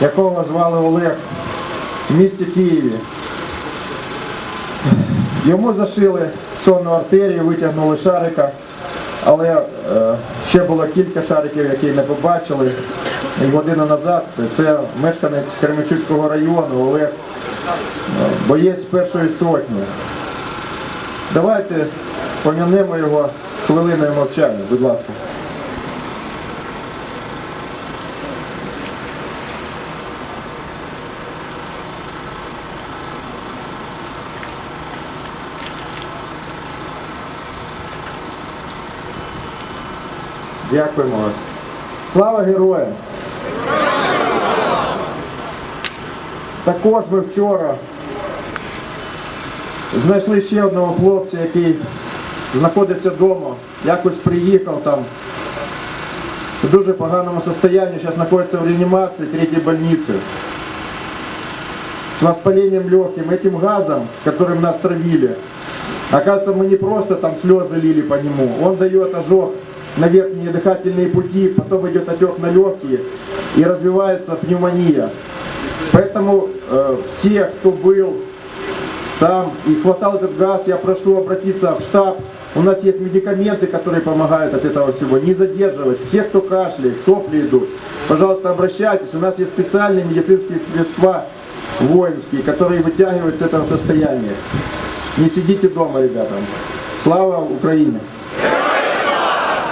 якого звали Олег в місті Києві. Йому зашили сонну артерію, витягнули шарика, але е, ще було кілька шариків, які не побачили. І годину назад це мешканець Кременчуцького району Олег, е, боєць першої сотні. Давайте пом'янемо його хвилиною мовчання, будь ласка. Дякуємо вас. Слава героям! Також ми вчора знайшли ще одного хлопця, який знаходився вдома, якось приїхав там в дуже поганому состоянии, сейчас находится в реанимации третьей больницы с воспалением легким, этим газом, которым нас травили. Оказывается, мы не просто там слезы лили по нему, он дает ожог на верхние дыхательные пути, потом идет отек на легкие и развивается пневмония. Поэтому э, все, кто был там и хватал этот газ, я прошу обратиться в штаб. У нас есть медикаменты, которые помогают от этого всего. Не задерживать. Все, кто кашляет, сопли идут, пожалуйста, обращайтесь. У нас есть специальные медицинские средства воинские, которые вытягивают с этого состояния. Не сидите дома, ребята. Слава Украине!